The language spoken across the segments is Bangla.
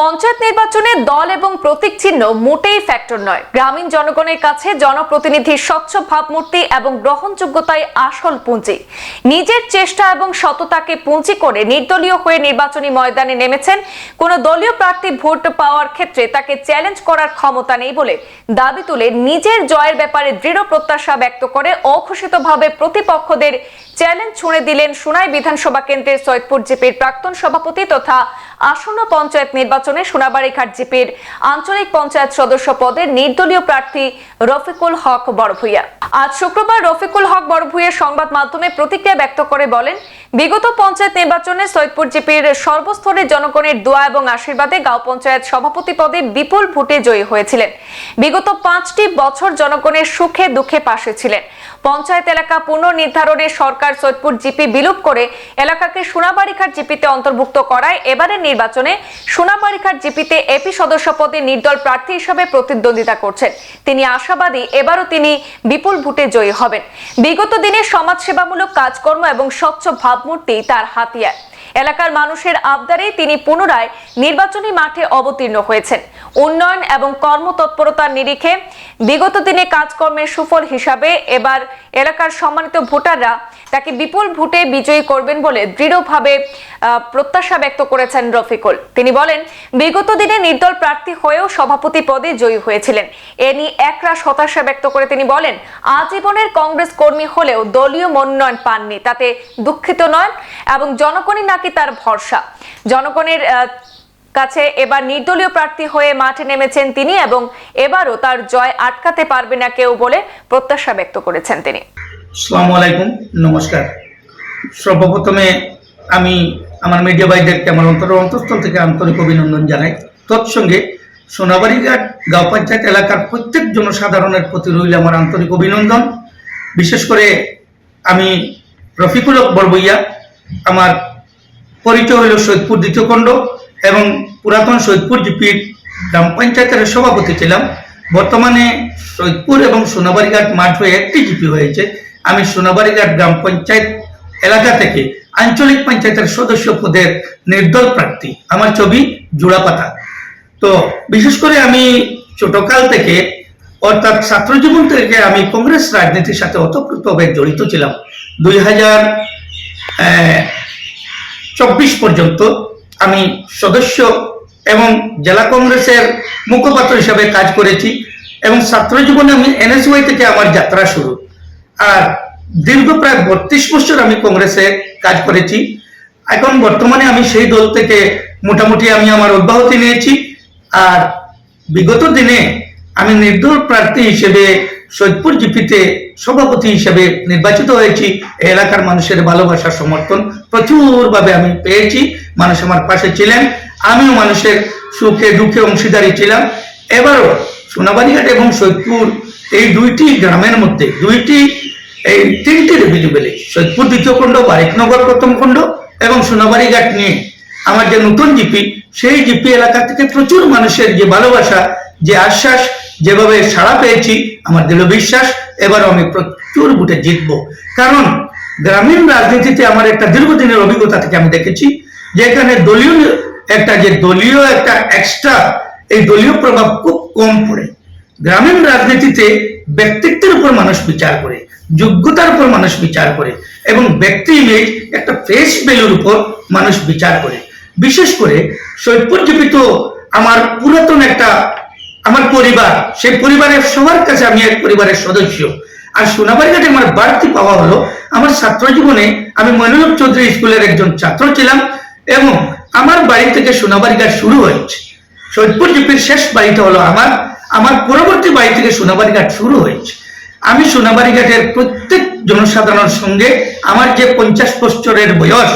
পঞ্চায়েত নির্বাচনে দল এবং প্রতীক চিহ্ন মোটেই ফ্যাক্টর নয়। গ্রামীণ জনগণের কাছে জনপ্রতিনিধির স্বচ্ছ ভাবমূর্তি এবং গ্রহণযোগ্যতাই আসল পুঁজি। নিজের চেষ্টা এবং সততাকে পুঁজি করে নির্দলীয় হয়ে নির্বাচনী ময়দানে নেমেছেন কোন দলীয় প্রার্থী ভোট পাওয়ার ক্ষেত্রে তাকে চ্যালেঞ্জ করার ক্ষমতা নেই বলে দাবি তুলে নিজের জয়ের ব্যাপারে দৃঢ় প্রত্যাশা ব্যক্ত করে অঘোষিতভাবে প্রতিপক্ষদের চ্যালেঞ্জ ছুঁড়ে দিলেন সুনাই বিধানসভা কেন্দ্রের সৈয়দপুর জিপির প্রাক্তন সভাপতি তথা আসন্ন পঞ্চায়েত নির্বাচনে সোনাবাড়িঘাট জিপির আঞ্চলিক পঞ্চায়েত সদস্য পদের নির্দলীয় প্রার্থী রফিকুল হক বড়ভুইয়া। আজ শুক্রবার রফিকুল হক বড়ভুইয়া সংবাদ মাধ্যমে প্রতিক্রিয়া ব্যক্ত করে বলেন, বিগত পঞ্চায়েত নির্বাচনে সৈয়দপুর জিপির সর্বস্তরের জনগণের দোয়া এবং আশীর্বাদে গাঁও পঞ্চায়েত সভাপতি পদে বিপুল ভোটে জয়ী হয়েছিলেন। বিগত পাঁচটি বছর জনগণের সুখে দুঃখে পাশে ছিলেন। পঞ্চায়েত এলাকা পুনর্নির্ধারণে সরকার সৈয়দপুর জিপি বিলুপ করে এলাকাকে সোনাবাড়িঘাট জিপিতে অন্তর্ভুক্ত করায় এবারের নির্বাচনে সোনাবাড়িঘাট জিপিতে এপি সদস্য পদে নির্দল প্রার্থী হিসেবে প্রতিদ্বন্দ্বিতা করছেন। তিনি আশাবাদী এবারও তিনি বিপুল ভোটে জয়ী হবেন। বিগত দিনে সমাজসেবামূলক কাজকর্ম এবং স্বচ্ছ ভাবমূর্তি তার হাতিয়ার। এলাকার মানুষের আবদারে তিনি পুনরায় নির্বাচনী মাঠে অবতীর্ণ হয়েছেন। উন্নয়ন এবং কর্মতৎপরতার নিরিখে বিগত দিনে কাজকর্মের সুফল হিসাবে এবার এলাকার সম্মানিত ভোটাররা তাকে বিপুল ভোটে বিজয়ী করবেন বলে দৃঢ়ভাবে প্রত্যাশা ব্যক্ত করেছেন রফিকুল। তিনি বলেন, বিগত দিনে নির্দল প্রার্থী হয়েও সভাপতি পদে জয়ী হয়েছিলেন। এ নিয়ে একরাশ হতাশা ব্যক্ত করে তিনি বলেন, আজীবনের কংগ্রেস কর্মী হলেও দলীয় মনোনয়ন পাননি, তাতে দুঃখিত নয় এবং জনগণই নাকি তার ভরসা? জনগণের কাছে এবার নির্দলীয় প্রার্থী হয়ে মাঠে নেমেছেন তিনি এবং এবারও তার জয় আটকাতে পারবে না কেউ বলে প্রত্যাশা ব্যক্ত করেছেন তিনি। আসসালামু আলাইকুম, নমস্কার। সর্বপ্রথমে আমি আমার মিডিয়া ভাইদেরকে আমার অন্তর, অন্তঃস্থল থেকে আন্তরিক অভিনন্দন জানাই। তৎসঙ্গে সোনাবাড়িঘাট গাঁও পঞ্চায়েত এলাকার প্রত্যেক জনসাধারণের প্রতি রইল আমার আন্তরিক অভিনন্দন। বিশেষ করে আমি রফিকুল বরবইয়া, আমার পরিচয় হল সৈদপুর দ্বিতীয় খণ্ড এবং পুরাতন সৈয়দপুর জিপির গ্রাম পঞ্চায়েতের সভাপতি ছিলাম। বর্তমানে সৈয়দপুর এবং সোনাবাড়িঘাট মাঠ হয়ে একটি জিপি হয়েছে। আমি সোনাবাড়িঘাট গ্রাম পঞ্চায়েত এলাকা থেকে আঞ্চলিক পঞ্চায়েতের সদস্য পদের নির্দল প্রার্থী। আমার ছবি জোড়াপাতা। তো বিশেষ করে আমি ছোটকাল থেকে, অর্থাৎ ছাত্র জীবন থেকে আমি কংগ্রেস রাজনীতির সাথে অতপ্রতভাবে জড়িত ছিলাম। দুই হাজার চব্বিশ পর্যন্ত আমি সদস্য এবং জেলা কংগ্রেসের মুখপাত্র হিসাবে কাজ করেছি এবং ছাত্র জীবনে আমি এনএসওয়াই থেকে আমার যাত্রা শুরু। আর দীর্ঘ প্রায় বত্রিশ বছর আমি কংগ্রেসে কাজ করেছি। এখন বর্তমানে আমি সেই দল থেকে মোটামুটি আমি আমার অব্যাহতি নিয়েছি। আর বিগত দিনে আমি নির্দল প্রার্থী হিসেবে সৈয়দপুর জিপিতে সভাপতি হিসেবে নির্বাচিত হয়েছি। এলাকার মানুষের ভালোবাসা সমর্থন প্রচুরভাবে আমি পেয়েছি। মানুষ আমার পাশে ছিলেন। আমিও মানুষের সুখে দুঃখে অংশীদারি ছিলাম। এবারও সোনাবাড়িঘাট এবং সৈয়দপুর এই দুইটি গ্রামের মধ্যে, দুইটি, এই তিনটি রেভিনিউ ভিলেজ সৈয়দপুর দ্বিতীয় খণ্ড, বারিকনগর প্রথম খণ্ড এবং সোনাবাড়িঘাট নিয়ে। আমার যে নতুন জিপি, সেই জিপি এলাকা থেকে প্রচুর মানুষের যে ভালোবাসা, যে আশ্বাস যেভাবে সাড়া পেয়েছি, আমার দৃঢ় বিশ্বাস এবার আমি প্রচুর বুটে জিতবো। কারণ গ্রামীণ রাজনীতিতে আমার একটা দীর্ঘদিনের অভিজ্ঞতা থেকে আমি দেখেছি যে এখানে দলীয় একটা যে দলীয় একটা এক্সট্রা এই দলীয় প্রভাব খুব কম পড়ে। গ্রামীণ রাজনীতিতে ব্যক্তিত্বের উপর মানুষ বিচার করে, যোগ্যতার উপর মানুষ বিচার করে, এবং ব্যক্তি ইমেজ একটা ফেস ভ্যালুর উপর মানুষ বিচার করে। বিশেষ করে জিপি আমার পুরাতন একটা আমার পরিবার, সেই পরিবারের সবার কাছে আমি এক পরিবারের সদস্য। আর সোনাবাড়িঘাটে আমার বাড়তি পাওয়া হলো, আমার ছাত্র জীবনে আমি মইনুল চৌধুরী স্কুলের একজন ছাত্র ছিলাম এবং আমার বাড়ি থেকে সোনাবাড়িঘাট শুরু হয়েছে। সৈয়দপুর জিপির শেষ বাড়িটা হলো আমার আমার পরবর্তী বাড়ি থেকে সোনাবাড়িঘাট শুরু হয়েছে। আমি সোনাবাড়িঘাটের প্রত্যেক জনসাধারণের সঙ্গে আমার যে পঞ্চাশ বছরের বয়স,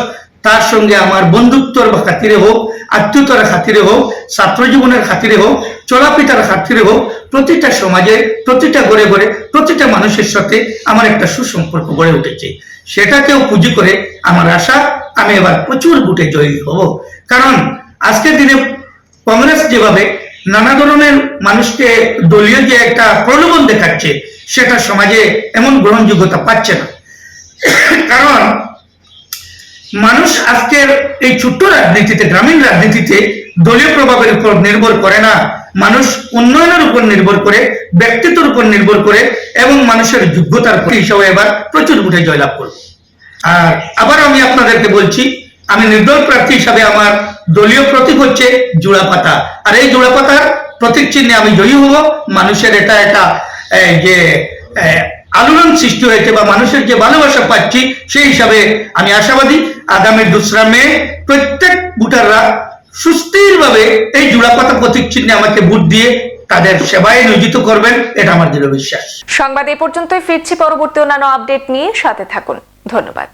তার সঙ্গে আমার বন্ধুত্বর খাতিরে হোক, আত্মীয়তার খাতিরে হোক, ছাত্র জীবনের খাতিরে হোক চলাপিতার খাতিরে হোক, প্রতিটা সমাজে, প্রতিটা ঘরে ঘরে, প্রতিটা মানুষের সাথে আমার একটা সুসম্পর্ক গড়ে উঠেছে। সেটাকেও পুঁজি করে আমার আশা, আমি এবার প্রচুর বুটে জয়ী হব। কারণ আজকের দিনে কংগ্রেস যেভাবে নানা ধরনের মানুষকে দলীয় যে একটা প্রলোভন দেখাচ্ছে, সেটা সমাজে এমন গ্রহণযোগ্যতা পাচ্ছে না। কারণ মানুষ আজকের এই ছোট্ট রাজনীতিতে, গ্রামীণ রাজনীতিতে দলীয় প্রভাবের উপর নির্ভর করে না। মানুষ উন্নয়নের উপর নির্ভর করে, ব্যক্তিত্বের উপর নির্ভর করে এবং মানুষের যোগ্যতার হিসাবে এবার প্রচুর ভোটে জয়লাভ করবে। আর আবার আমি আপনাদেরকে বলছি, আমি নির্দল প্রার্থী হিসাবে আমার দলীয় প্রতীক হচ্ছে জোড়া পাতা আর এই জোড়া পাতার প্রতীক চিহ্নে আমি জয়ী হব। মানুষের এটা একটা যে আলোড়ন সৃষ্টি হয়েছে বা মানুষের যে ভালোবাসা পাচ্ছি, সেই হিসাবে আমি আশাবাদী। আগামী দোসরা মে প্রত্যেক ভোটাররা সুস্থিরভাবে এই জোড়া পাতা প্রতীক চিহ্নে আমাকে ভোট দিয়ে তাদের সেবায় নিয়োজিত করবেন, এটা আমার দৃঢ় বিশ্বাস। সংবাদ এ পর্যন্তই, ফিরছি পরবর্তী অন্যান্য আপডেট নিয়ে, সাথে থাকুন। ধন্যবাদ।